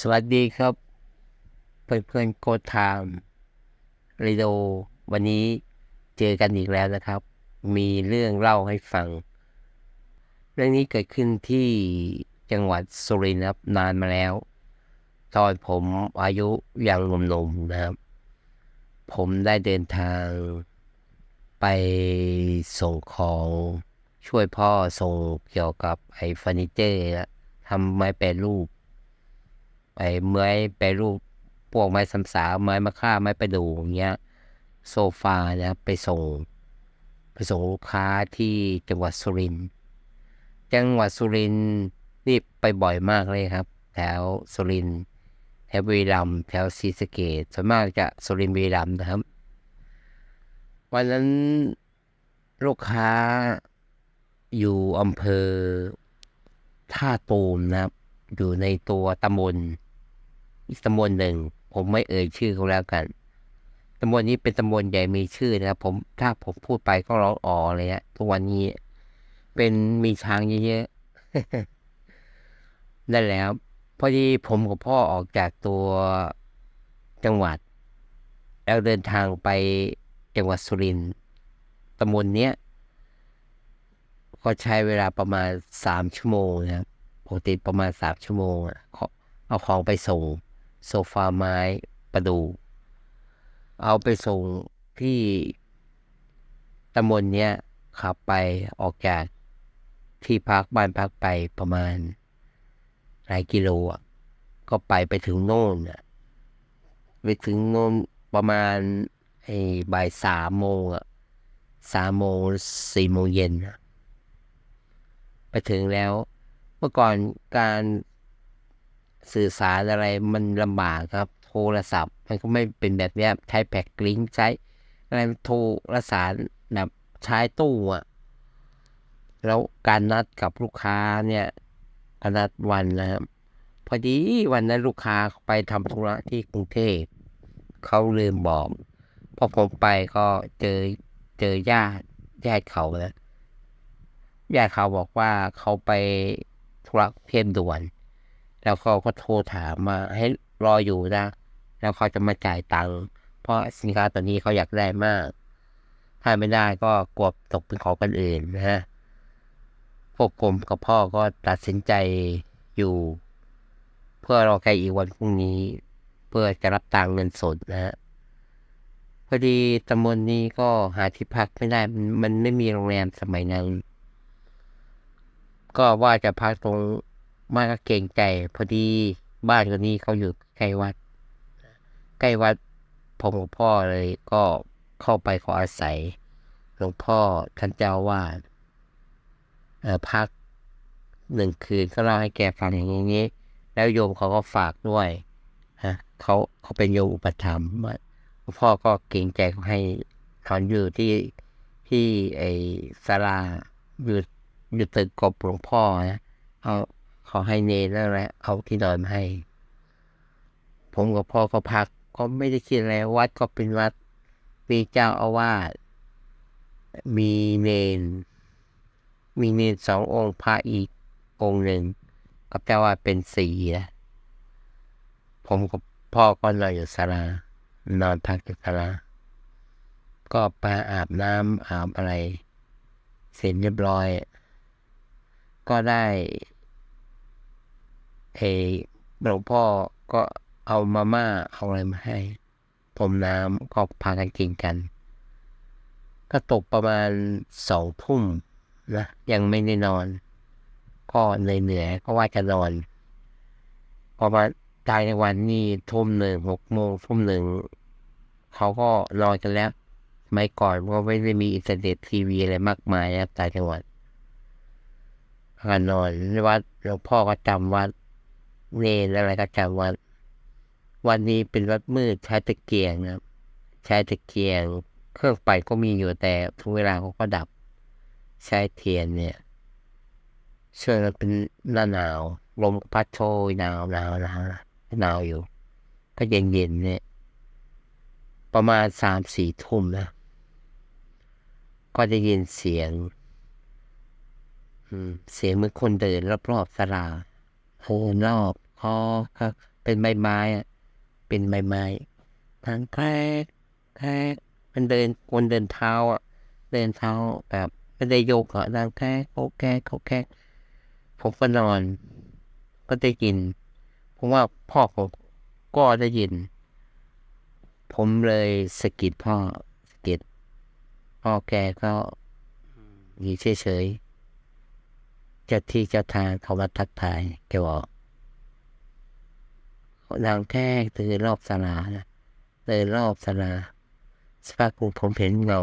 สวัสดีครับ เพื่อนเพื่อนโกไทม์รีโดวันนี้เจอกันอีกแล้วนะครับ มีเรื่องเล่าให้ฟัง เรื่องนี้เกิดขึ้นที่จังหวัดสุรินทร์ครับนานมาแล้ว ตอนผมอายุยังหนุ่มๆนะครับ ผมได้เดินทางไปส่งของช่วยพ่อส่งเกี่ยวกับไอ้เฟอร์นิเจอร์ทำไม้แปรรูป ไอ้ไม้แปรูปพวกไม้สำสาไม้มะค่าไม้ประดู่อย่างเงี้ย โซฟานะครับไปส่ง ไปส่งลูกค้าที่จังหวัดสุรินทร์จังหวัดสุรินทร์นี่ไปบ่อยมากเลยครับ แถวสุรินทร์แถวบุรีรัมย์แถวศรีสะเกษส่วนมากจะสุรินทร์บุรีรัมย์นะครับ วันนั้นลูกค้าอยู่อำเภอท่าตูมนะครับ อยู่ในตัวตำบล อีกตำบลหนึ่ง ผมไม่เอ่ยชื่อเขาแล้วกันตำบลนี้เป็นตำบลใหญ่มีชื่อนะครับ ผมถ้าผมพูดไปก็ร้องอ๋อเลยฮะทุกวันนี้ เป็นมีช้างเยอะๆนั่นแหละครับพอดีผมกับพ่อออกจากตัวจังหวัด แล้วเดินทางไปจังหวัดสุรินทร์ตำบลเนี้ยก็ใช้เวลาประมาณสามชั่วโมงนะครับปกติประมาณสามชั่วโมงเอาของไปส่ง โซฟาไม้ประดู เอาไปส่งที่ตำบลเนี้ยขับไปออกจากที่พักบ้านพักไปประมาณหลายกิโลอะ ก็ไปไปถึงโน่นอะไปถึงโน่นประมาณไอ้บ่ายสามโมงอะสามโมงสี่โมงเย็นไปถึงแล้ว เมื่อก่อนการ สื่อสารอะไรมันลำบากครับ โทรศัพท์ มันก็ไม่เป็นแบบนี้ใช้แพ็กลิงใช้อะไรโทรสารแบบใช้ตู้อะแล้วการนัดกับลูกค้าเนี่ยนัดวันนะครับ พอดีวันนั้นลูกค้าไปทำธุระที่กรุงเทพเขาลืมบอกพอผมไปก็เจอเจอญาติญาติเขาแล้วญาติเขาบอกว่าเขาไปธุระเทพด่วน แล้วเขาก็โทรถามมาให้รออยู่นะ แล้วเขาจะมาจ่ายตังค์เพราะสินค้าตัวนี้เขาอยากได้มาก ถ้าไม่ได้ก็กลัวตกเป็นของคนอื่นนะฮะพวกผมกับพ่อก็ตัดสินใจอยู่ เพื่อรอแกอีกวันพรุ่งนี้ เพื่อจะรับตังค์เงินสดนะฮะพอดีตำบลนี้ก็หาที่พักไม่ได้มันไม่มีโรงแรมสมัยนั้น ก็ว่าจะพักตรง บ้านก็เก่งใจพอดีบ้านคนนี้เขาอยู่ใกล้วัด ใกล้วัดผมกับพ่อเลยก็เข้าไปขออาศัยหลวงพ่อท่านเจ้าวาดเออพักหนึ่งคืนก็เล่าให้แกฟังอย่างนี้ แล้วโยมเขาก็ฝากด้วยฮะเขาเขาเป็นโยมอุปถัมภ์หลวงพ่อก็เก่งใจเขาให้ถอนอยู่ที่ที่ไอ้ศาลาอยู่อยู่ตึกกบหลวงพ่อนะเขา เขาให้เนรแล้วแหละเอาที่นอนมาให้ ผมกับพ่อก็พักก็ไม่ได้คิดอะไรวัดก็เป็นวัดมีเจ้าอาวาสมีเนน มีเนนสององค์พระอีกองค์หนึ่งกับเจ้าว่าเป็นสี่นะผมกับพ่อก็นอนอยู่ศาลานอนพักอยู่ศาลาก็ไปอาบน้ำอาบอะไร เสร็จเรียบร้อย ก็ได้ เอหลวงพ่อก็เอามาม่าเอาอะไรมาให้ ผมน้ำก็พากันกินกัน ก็ตกประมาณสองทุ่มนะยังไม่ได้นอน ก็เหนื่อยๆก็ว่าจะนอนพอมาตายในวันนี้ทุ่มหนึ่งหกโมงทุ่มหนึ่งเขาก็นอนกันแล้วไม่ก่อนก็ไม่ได้มีอินเทอร์เน็ตทีวีอะไรมากมายนะครับต่างจังหวัดพากันนอนวัดหลวงพ่อก็จำวัด เนรอะไรก็จำวัดวันนี้เป็นวัดมืดใช้ตะเกียงนะครับ ใช้ตะเกียง เครื่องไฟก็มีอยู่แต่ทุกเวลาเขาก็ดับ ใช้เทียนเนี่ยช่วงนั้นเป็นหน้าหนาวลมพัดโชยหนาวหนาวหนาวหนาวอยู่ ก็เย็นเย็นเนี่ย ประมาณสามสี่ทุ่มนะก็จะยินเสียงเสียงเหมือนคนเดินรอบๆศาลาโหรอบ คอครับ เป็นใบไม้อะเป็นใบไม้ทางแครกแครกมันเดินคนเดินเท้าอะ เดินเท้าแบบไม่ได้โยกอะดังแครกโคแคกโคแคกผมก็นอน ก็ได้ยินผมว่าพ่อผมก็ได้ยิน ผมเลยสะกิดพ่อสะกิดพ่อแกก็อยู่เฉยๆเจ้าที่เจ้าทางเขามาทักทายแกบอก นางแค่เดินรอบศาลานะเดินรอบศาลาสักพักผมเห็นเงา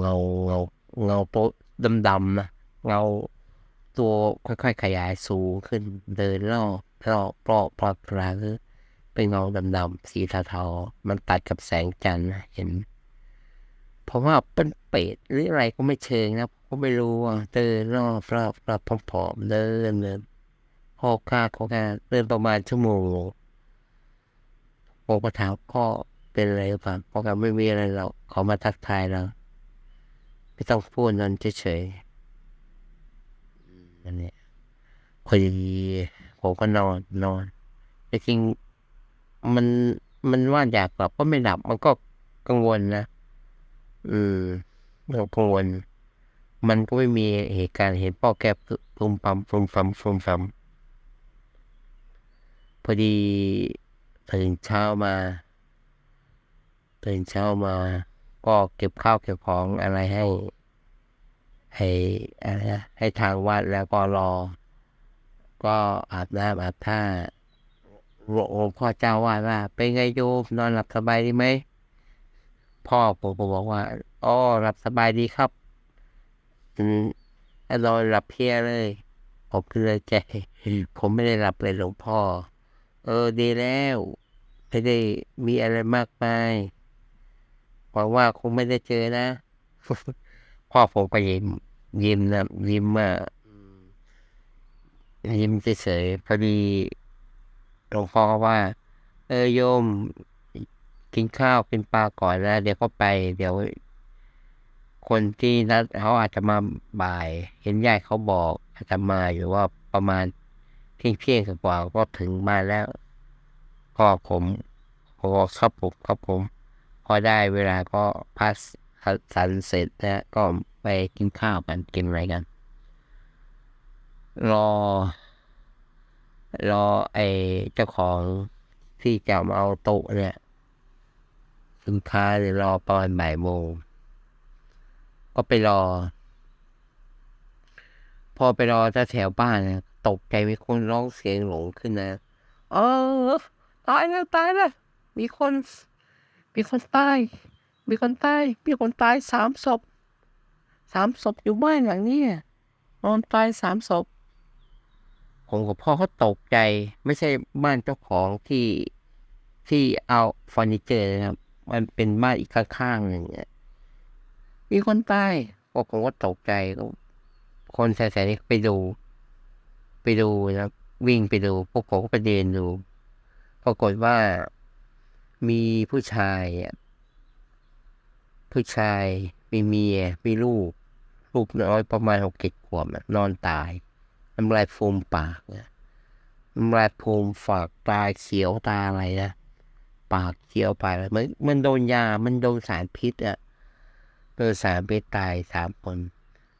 เงาเงาเงาโป๊ะดำๆนะเงาตัวค่อยๆขยายสูงขึ้นเดินรอบรอบรอบรอบรางเป็นเงาดำๆสีเทาๆมันตัดกับแสงจันทร์นะเห็นผมว่าเป็นเป็ดหรืออะไรก็ไม่เชิงนะก็ไม่รู้อะเดินรอบรอบรอบผอมๆเดินเดินพอค่าโคค่าเดินประมาณชั่วโมง ผมก็ถามพ่อเป็นอะไรหรือเปล่าพ่อก็ไม่มีอะไรเราเขามาทักทายเราไม่ต้องพูดนั่นเฉยๆนั่นเนี่ยพอดีผมก็นอนนอนแต่จริงมันมันว่าอยากหลับก็ไม่หลับ มันก็กังวลนะอืมเรากังวลมันก็ไม่มีเหตุการณ์เห็นพ่อแกพุมปั๊มพุมฟัมพุมฟัมพอดี ตื่นเช้ามาตื่นเช้ามา ก็เก็บข้าวเก็บของอะไรให้ ให้อะไรนะให้ทางวัดแล้วก็รอ ก็อาบน้ำอาบท่าหลวงพ่อเจ้าว่าว่าเป็นไงโยมนอนหลับสบายดีไหมพ่อผมก็บอกว่าอ๋อหลับสบายดีครับอืมนอนหลับเพียเลยผมก็เลยใจผมไม่ได้หลับเลยหลวงพ่อ เออดีแล้วไม่ได้มีอะไรมากมายหวังว่าคงไม่ได้เจอนะ พ่อผมก็ยิ้มยิ้มนะยิ้มว่ายิ้มเฉยๆพอดีหลวงพ่อว่า เออโยม กินข้าวกินปลาก่อนแล้ว เดี๋ยวก็ไป เดี๋ยว คนที่นัดเขาอาจจะมาบ่าย เห็นยายเขาบอกอาจจะมาอยู่ว่าประมาณ เที่ยงเที่ยงกว่าก็ถึงมาแล้วพ่อผมพอครับผมครับผม พอได้เวลาก็พักสันเสร็จแล้วก็ไปกินข้าวกันกินอะไรกัน รอ รอไอเจ้าของที่จะมาเอาโต๊ะเนี่ยสินค้าหรือรอประมาณบ่ายโมงก็ไปรอ พอไปรอจะแถวบ้าน ตกใจมีคนร้องเสียงหลงขึ้นนะเออตายแล้วตายแล้วมีคน มีคนตาย มีคนตาย มีคนตายสามศพสามศพอยู่บ้านหลังนี้นอนตายสามศพผมกับพ่อเขาตกใจ ไม่ใช่บ้านเจ้าของที่ที่เอาเฟอร์นิเจอร์นะครับ มันเป็นบ้านอีกข้างๆหนึ่งเนี่ยมีคนตายพวกผมก็ตกใจคนแสๆนี้ไปดู ไปดูนะวิ่งไปดูพวกผมก็ไปเดินดูปรากฏว่ามีผู้ชายผู้ชายมีเมียมีลูกลูกน้อยประมาณหกเจ็ดขวบนอนตายน้ำลายฟูมปากนะน้ำลายฟูมฝากตาเขียวตาอะไรนะปากเขียวไปมันมันโดนยา มันโดนสารพิษอะโดนสารพิษตายสามคน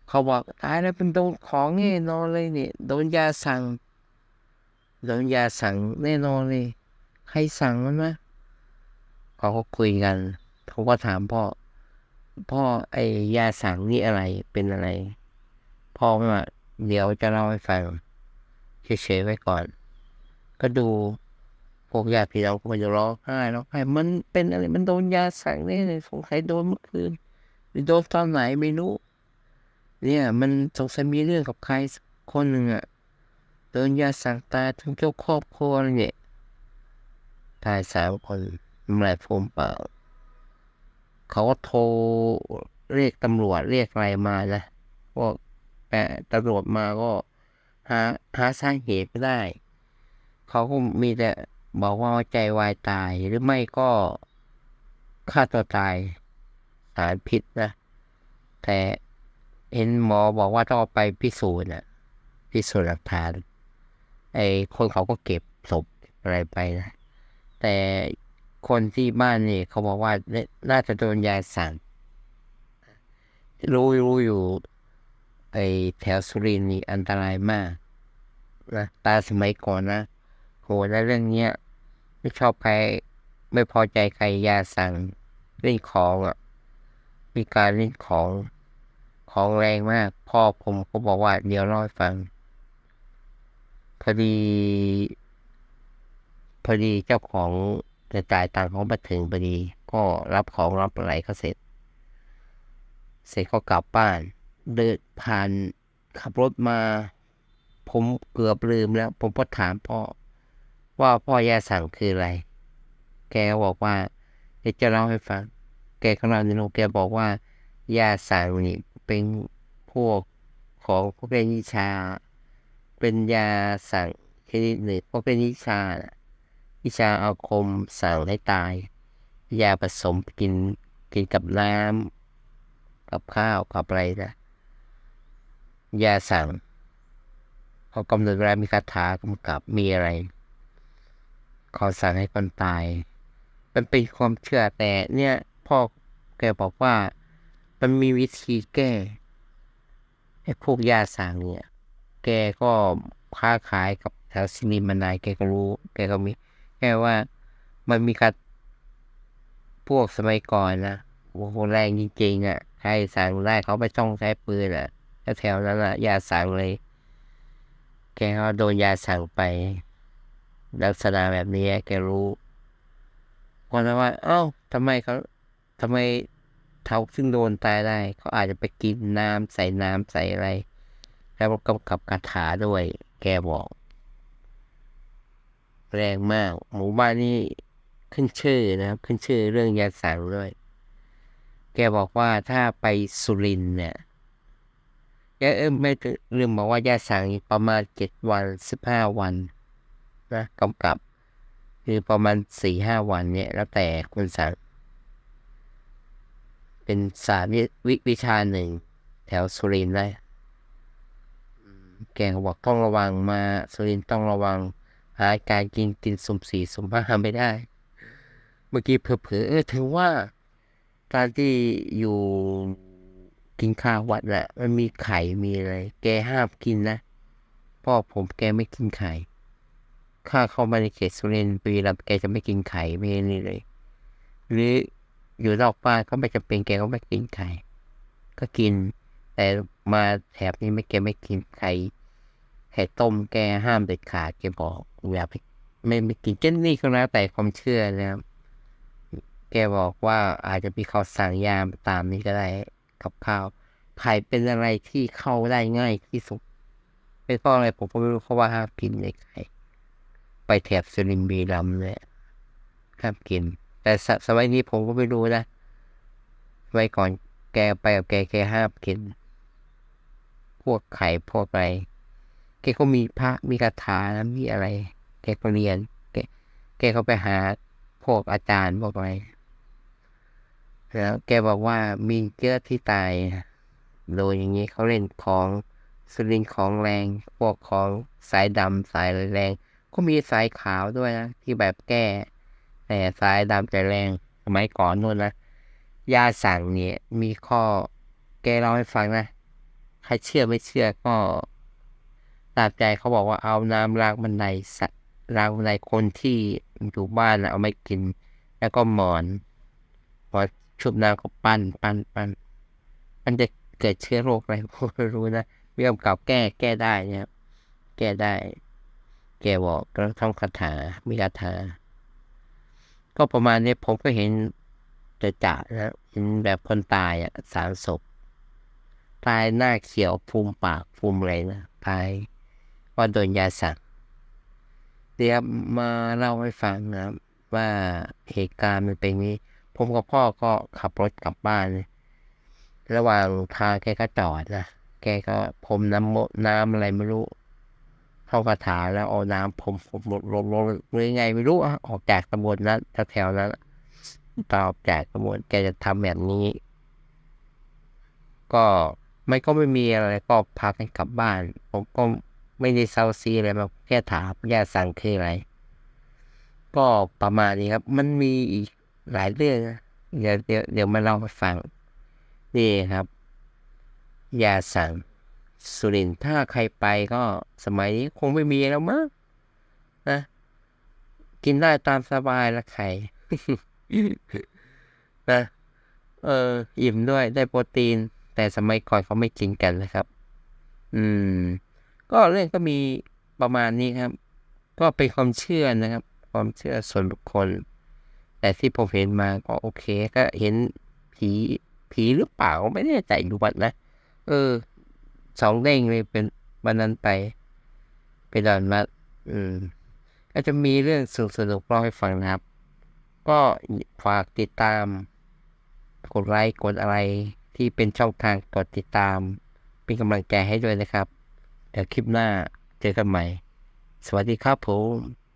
เขาบอกตายแล้วเป็นโดนของแน่นอนเลยเนี่ยโดนยาสั่งโดนยาสั่งแน่นอนเลย ใครสั่งมันไหมเขาก็คุยกันเขาก็ถามพ่อ พ่อไอ้ยาสั่งนี่อะไรเป็นอะไร พ่อว่าเดี๋ยวจะเล่าให้ฟังเฉยๆไว้ก่อน ก็ดูพวกญาติพี่น้องก็จะร้องไห้ร้องไห้มันเป็นอะไร มันโดนยาสั่งแน่เลยสงสัยโดนเมื่อคืนหรือโดนตอนไหนไม่รู้ เนี่ย มันสงสัยมีเรื่องกับใครคนหนึ่งอะโดนยาสั่งตายทั้งเจ้าครอบครัวเนี่ยตายสามคนน้ำลายฟูมปาเขาก็โทรเรียกตำรวจเรียกอะไรมานะพวกแปะตำรวจมาก็ หาหาสาเหตุไม่ได้ เขาก็มีแต่บอกว่าใจวายตายหรือไม่ก็ฆ่าตัวตายสารพิษนะ แต่ เห็นหมอบอกว่าต้องไปพิสูจน์นะพิสูจน์หลักฐาน ไอ้คนเขาก็เก็บศพอะไรไปนะแต่คนที่บ้านนี่เขาบอกว่าน่าจะโดนยาสั่งรู้รู้อยู่ ไอ้แถวสุรินนี่อันตรายมากนะตาสมัยก่อนนะโหแล้วเรื่องเนี้ยไม่ชอบใครไม่พอใจใครยาสั่งเล่นของอะมีการเล่นของ ของแรงมาก พ่อผมก็บอกว่าเดี๋ยวเล่าให้ฟัง พอดี พอดีเจ้าของจะจ่ายตังค์เขามาถึงพอดี ก็รับของรับอะไรเขาเสร็จ เสร็จก็กลับบ้าน เดินผ่านขับรถมา ผมเกือบลืมแล้ว ผมก็ถามพ่อ ว่าพ่อยาสั่งคืออะไร แกบอกว่าเดี๋ยวจะเล่าให้ฟัง แกกำลังในโรงแกบอกว่ายาสั่งนี่ เป็นพวกของพวกเป็นวิชา เป็นยาสั่งชนิดหนึ่งพวกเป็นวิชาวิชาอาคมสั่งให้ตาย ยาผสมกินกินกับน้ำกับข้าวกับอะไรนะยาสั่งเขากำหนดเวลามีคาถากำกับมีอะไรขาสั่งให้คนตาย มันเป็นความเชื่อแต่เนี่ยพ่อแกบอกว่า มันมีวิธีแก้ไอ้พวกยาสังเนี่ย แกก็ค้าขายกับแถวซินีมานายแกก็รู้ แกก็มี แค่ว่ามันมีการพวกสมัยก่อนนะโอ้โหแรงจริงๆอะใครสั่งได้เขาไปจ้องใช้ปืนอะแถวนั้นอะ ยาสังเลย แกก็โดนยาสั่งไป ลักษณะแบบนี้แกรู้คนว่า เอ้าทำไมเขาทำไม เท้าซึ่งโดนตายได้เขาอาจจะไปกินน้ำใส่น้ำใส่อะไร แล้วกำกับคาถาด้วย แกบอก แรงมาก หมู่บ้านนี้ขึ้นชื่อนะครับ ขึ้นชื่อเรื่องยาสั่งด้วย แกบอกว่าถ้าไปสุรินเนี่ยแกเออไม่ลืมบอกว่ายาสั่งประมาณเจ็ดวันสิบห้าวันนะกำกับ คือประมาณสี่ห้าวันเนี่ย แล้วแต่คนสั่ง เป็นศาสตร์วิวิชาหนึ่ง แถวสุรินทร์ได้แกบอกต้องระวังมา สุรินต้องระวัง หาการกินกินสมสีสมบ้าไม่ได้ เมื่อกี้เผลอเออถือว่า การที่อยู่กินข้าววัดแหละมันมีไข่มีอะไร แกห้ามกินนะพ่อผมแกไม่กินไข่ข้าเข้ามาในเขตสุรินทร์ปีละแกจะไม่กินไข่ไม่นี่เลย หรือ อยู่นอกบ้านก็ไม่จำเป็นแกก็ไม่กินไข่ ก็กิน แต่มาแถบนี้ไม่แกไม่กินไข่ไข่ต้มแกห้ามเด็ดขาดแกบอกอย่าไปไม่ไม่กินเจนนี่ก็แล้วแต่ความเชื่อนะครับแกบอกว่าอาจจะมีเขาสั่งยามตามนี้ก็ได้กับข้าวไข่เป็นอะไรที่เข้าได้ง่ายที่สุดเป็นเพราะอะไรผมก็ไม่รู้เพราะว่าห้ามกินในไข่ไปแถบสุรินทร์บีรัมเนี่ยห้ามกิน แต่สมัยนี้ผมก็ไม่รู้นะสมัยก่อนแกไปกับแกแกห้ามกิน พวกไข่พวกอะไรแกก็มีพระมีคาถานะมีอะไร แกก็เรียน แกแกเขาไปหาพวกอาจารย์พวกอะไรแล้วแกบอกว่ามีเยอที่ตายโดยอย่างนี้เขาเล่นของสลิงของแรงพวกของสายดำสายแรง ก็มีสายขาวด้วยนะ ที่แบบแก้ แต่สายดำจะแรงสมัยก่อนนู่นนะยาสั่งเนี่ยมีข้อแกเล่าให้ฟังนะ ใครเชื่อไม่เชื่อก็ตามใจเขาบอกว่าเอาน้ำล้างบันไดล้างบันไดคนที่อยู่บ้านเอาไม่กิน แล้วก็หมอนพอชุบน้ำก็ปั้นปั้นปั้นมันจะเกิดเชื้อโรคอะไรผมไม่รู้นะมีคำกล่าแก้แก้ได้เนี่ยแก้ได้ แกบอกก็ท่องคาถามีคาถา ก็ประมาณนี้ผมก็เห็นจะจะนะเห็นแบบคนตายอะสามศพตายหน้าเขียวฟูมปากฟูมอะไรนะตายว่าโดนยาสั่งเดี๋ยวมาเล่าให้ฟังนะว่าเหตุการณ์มันเป็นนี้ ผมกับพ่อก็ขับรถกลับบ้าน ระหว่างทางแกก็จอดนะแกก็พรมน้ำน้ำอะไรไม่รู้ เข้ากระถาแล้วเอาน้ำผมผมลดลดลดยังไงไม่รู้ออกจากตำบลนั้นแถวนั้นตออกจากตำบลแกจะทำแบบนี้ ก็ไม่ก็ไม่มีอะไรก็พากันกลับบ้าน ผมก็ไม่ได้เซาซีอะไรมาแค่ถามย่าสั่งคืออะไร ก็ประมาณนี้ครับ มันมีอีกหลายเรื่องนะเดี๋ยวเดี๋ยวเดี๋ยวมาเล่าให้ฟัง นี่ครับ ยาสั่ง สุรินทร์ถ้าใครไปก็สมัยนี้คงไม่มีแล้วมั้งนะกินได้ตามสบายละไข่นะเอออิ่มด้วยได้โปรตีน แต่สมัยก่อนเขาไม่กินกันนะครับ อืม ก็เรื่องก็มีประมาณนี้ครับ ก็เป็นความเชื่อนะครับ ความเชื่อส่วนบุคคล แต่ที่ผมเห็นมาก็โอเค ก็เห็นผีผีหรือเปล่าไม่แน่ใจดูบัดนะเออ สองเด้งเลยเป็นวันนั้นไปไปดอนมัดอืมก็จะมีเรื่องสนุกสนุกๆเล่าให้ฟังนะครับ ก็ฝากติดตาม กดไลค์กดอะไรที่เป็นช่องทางกดติดตาม เป็นกำลังใจให้ด้วยนะครับ เดี๋ยวคลิปหน้าเจอกันใหม่ สวัสดีครับผม